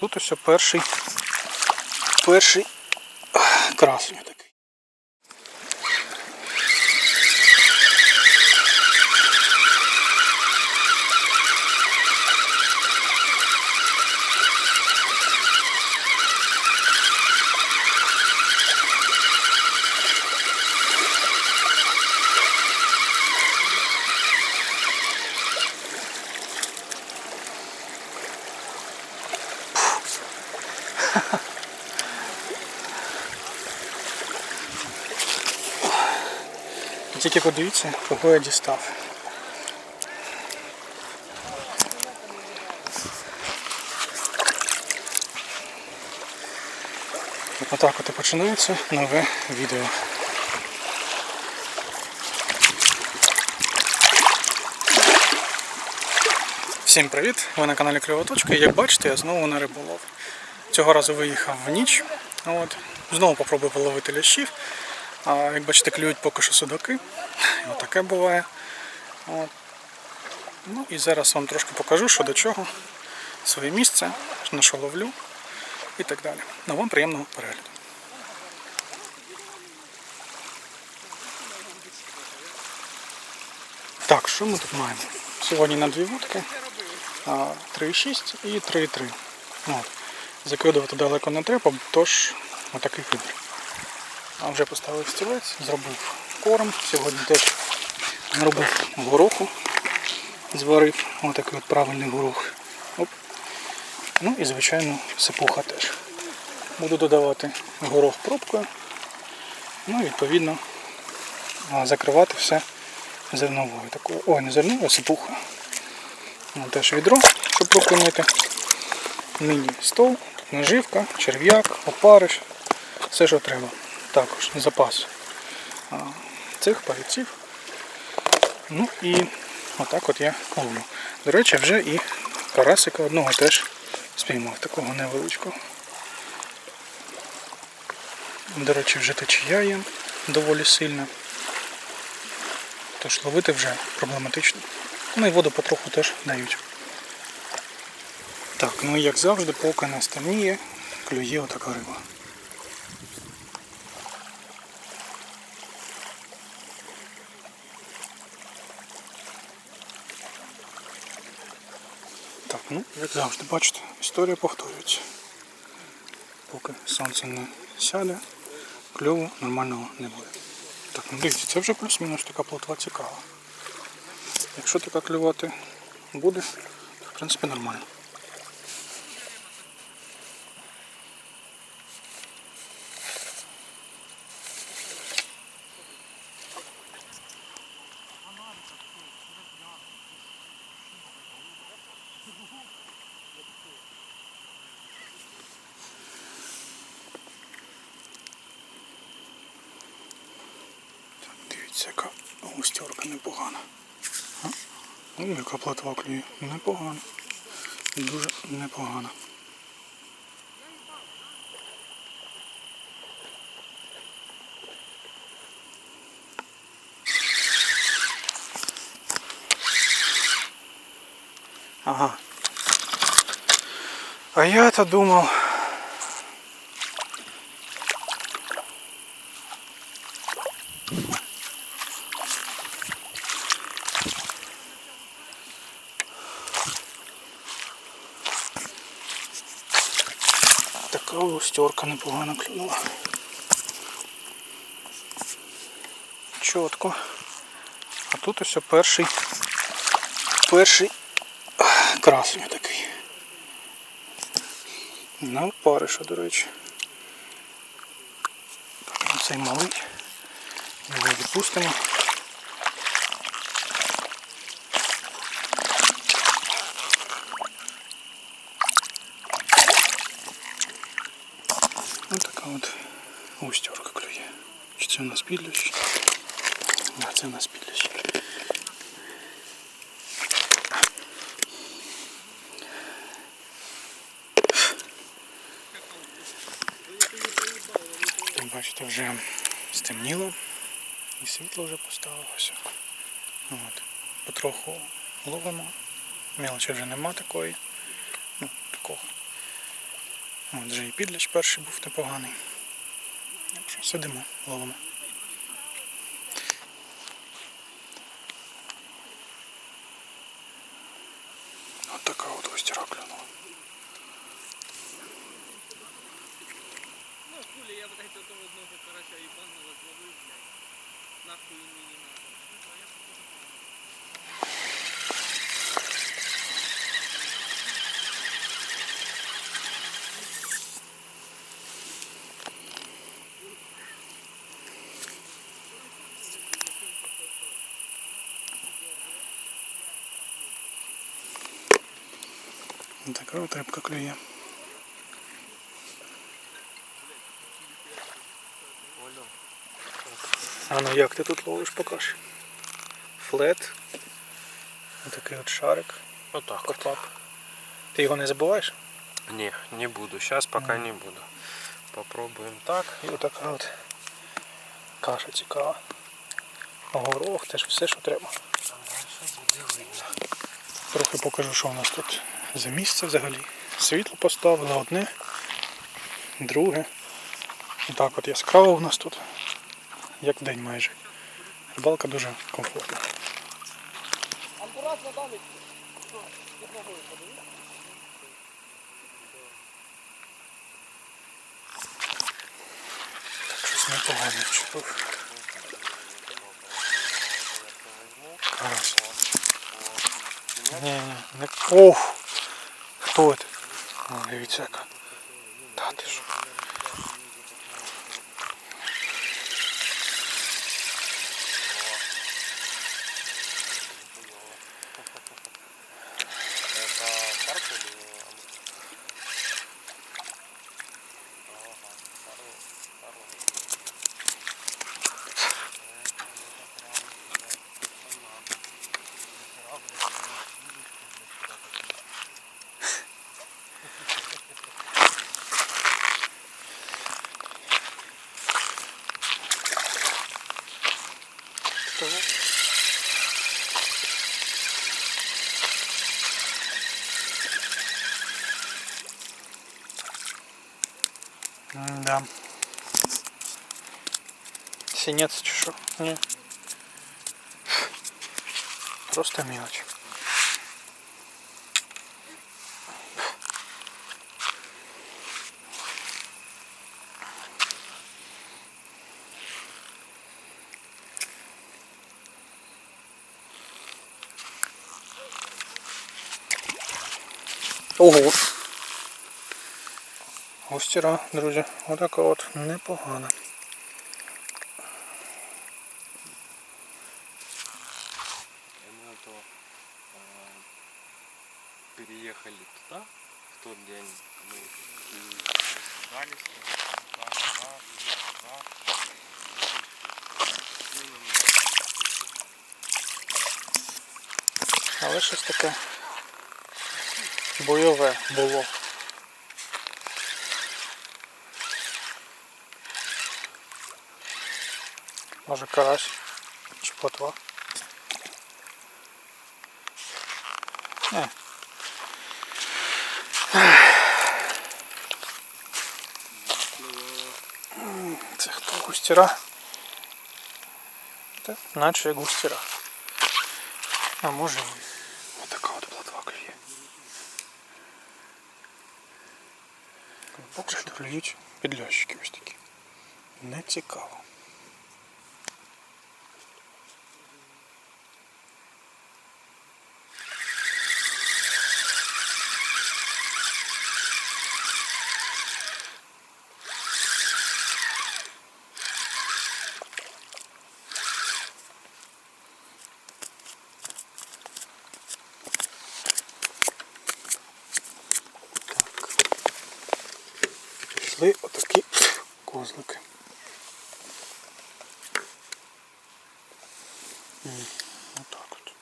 Тут ось перший, перший красень Тільки подивіться, кого я дістав. Отак от і починається нове відео. Всім привіт! Ви на каналі Кльова Точка. І як бачите, я знову на риболов. Цього разу виїхав в ніч. От. Знову попробую половити лящів. А, як бачите, клюють поки що судаки. Отаке буває. От. Ну і зараз вам трошки покажу, що до чого, своє місце, на що ловлю і так далі. Ну вам приємного перегляду. Так, що ми тут маємо? Сьогодні на дві вудки. 3,6 і 3,3. От. Закидувати далеко не треба, тож отакий вибір. А вже поставив стілець, зробив корм. Сьогодні теж зробив гороху, зварив отакий от правильний горох. Оп. Ну і звичайно сипуха теж. Буду додавати горох пробкою. Ну і відповідно закривати все зерновою такою. Ой, не зерновою, а сипухою. Ну, теж відро, щоб прокормити. Міні стол, наживка, черв'як, опариш, все, що треба. Також запас цих павіців. Ну і отак от я ловлю. До речі, вже і карасика одного теж спіймав, такого невеличкого. До речі, вже течія є доволі сильна. Тож ловити вже проблематично. Ну і воду потроху теж дають. Так, ну і як завжди, поки не стемніє, клює отака риба. Ну, як завжди, бачите, історія повторюється. Поки сонце не сяде, кльову нормального не буде. Так, ну дивіться, це вже плюс-мінус така плотва цікава. Якщо така клювати буде, то в принципі нормально. Дивіться, яка густерка непогана. А? Ну, яка платва клює. Непогана. Дуже непогана. Ага. А я-то думав. Така непогано клюнула. Чітко. А тут ось перший перший красень такий. На опариша, до речі. Ну, цей малий. Його відпустимо. Ось така от густерка клює. Чи це у нас підлющ? Да, це у нас підлющ. Бачите, вже стемніло і світло вже поставилося. От. Потроху ловимо. Мелочі вже нема такої. От вже і підляч перший був непоганий. Сидимо, ловимо. От така от гостяра клюнула. Ну, хули, я, блядь, до того одного карася ебаного зловив, блядь. Нахуй мені надо. Така от рибка клює. А ну як ти тут ловиш, покаж. Флет. Отакий от шарик. Отак. Попап. Ти його не забуваєш? Не, не буду. Сейчас пока не буду. Попробуем так. І отака от каша цікава. Горох, теж все, що треба. Трохи покажу, що у нас тут за місце взагалі. Світло поставили одне, друге. І так от яскраво у нас тут, як день майже. Рибалка дуже комфортна. Аккуратно подивись. Так щось непогано чув. Карась. Ні, не. Ох! Це? О, дивіться яка. Та ти що? Да. Синец чи що? Ні. Просто мелочь. Ого! Гостіра, друзі, отака от непогана. Мы то э, переехали туда в тот день. Мы и рассуждались, туда, туда, туда, Але щось таке бойове було. Може карась чи плотва. Не. Це хто густіра? Та, наче як густіра. А може. Отака от платва клює. Поки що клюють підлящики ось такі. Не цікаво. М, Отак от.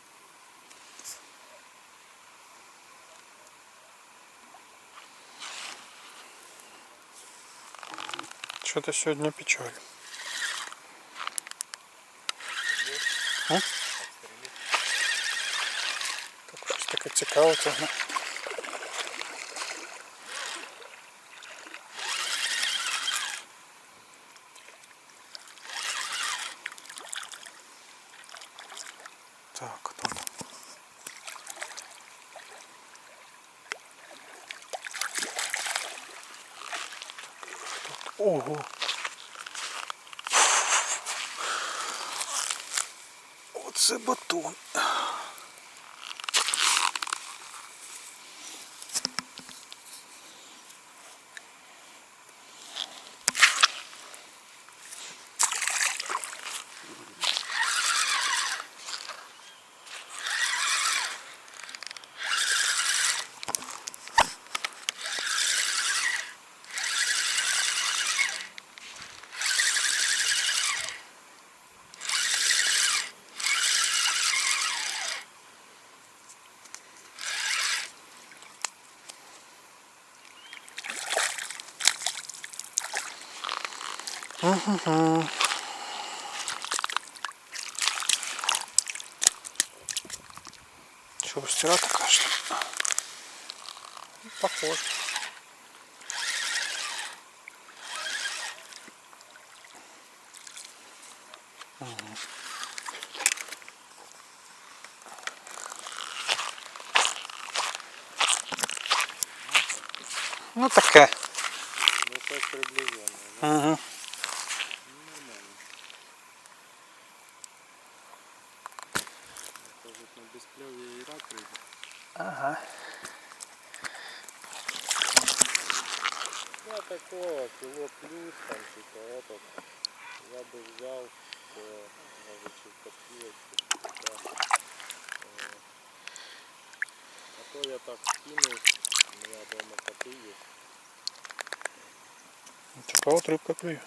Що ти сьогодні печаль? А? Так щось таке цікаве Так, тут. там? Ого. Оце батон. Что, стирать такая что ли? Похоже. Мгм. Ну таке. Ну так приближенно. Да? Угу. Ну, нормально. Кажуть, на безкльові і рак рибі. Ага. Я такого, кіло плюс там чи то этот. Я би взяв, то може чи копілочку, чи таке. Е, А то я так скинув, у мене вдома коти є. Така от рибка клює.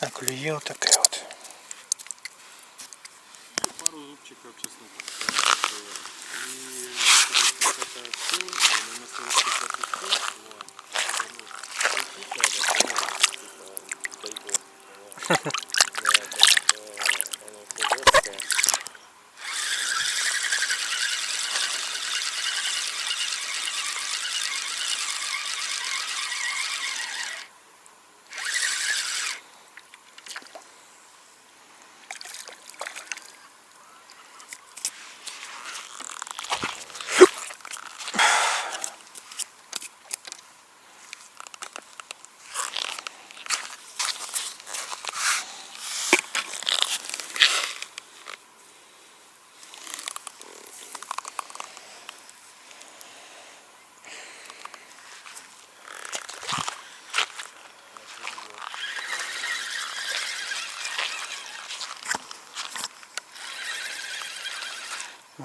А клює отаке от. Пару зубчиков, честно говоря. И вот это все, на настоящий запустил, вот. Ну, включить надо, ну, типа, дай бог. вот. Да, так что оно все жесткое.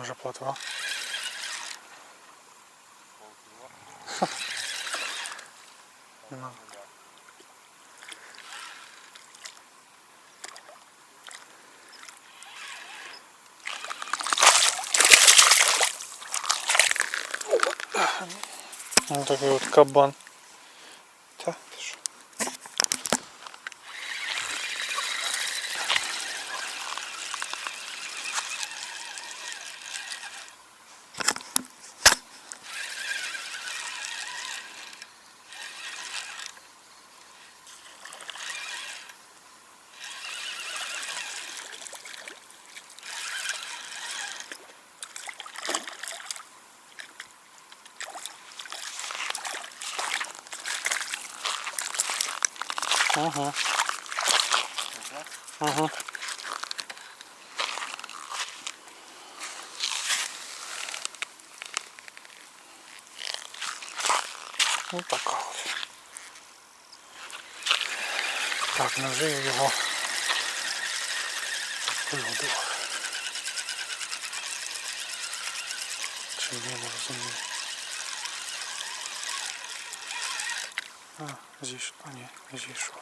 Може плотва. Ну. Ну такий от кабан. Та, ти що? Ага. Ага. Ну така от. Так, невже я його виводив. Чи не розумію. А, зійшов. А, ні, не зійшов.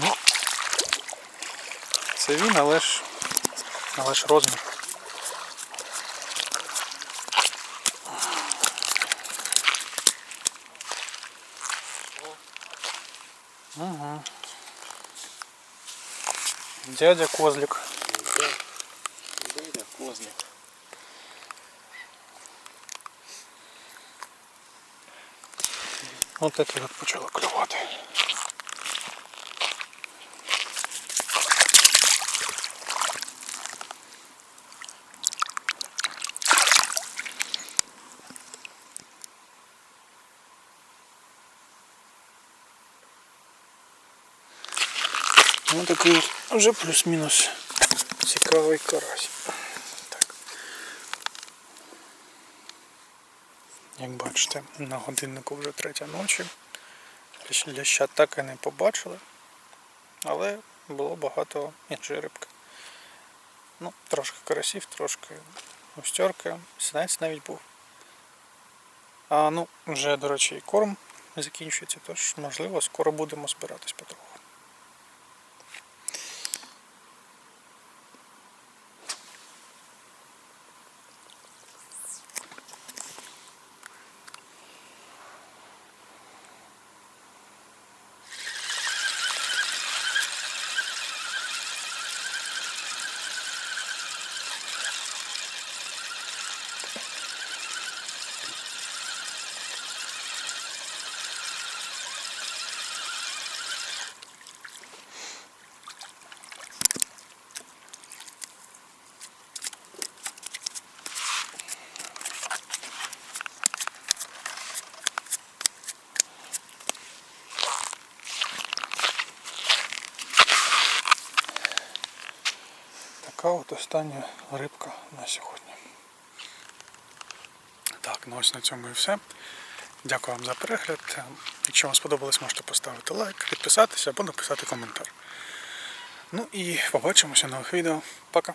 Ну, це він, але ж, але ж розмір. Угу. Дядя Козлик. От таке от почало клювати. Ось такий от вже плюс-мінус цікавий карась. Як бачите, на годиннику вже третя ночі. Лящ- Ляща так і не побачили, але було багато іншої рибки. Ну, трошки карасів, трошки густерки, синець навіть був. А ну, вже, до речі, і корм закінчується, тож, можливо, скоро будемо збиратись потроху. Така от остання рибка на сьогодні. Так, ну ось на цьому і все. Дякую вам за перегляд. Якщо вам сподобалось, можете поставити лайк, підписатися або написати коментар. Ну і побачимося в нових відео. Пока!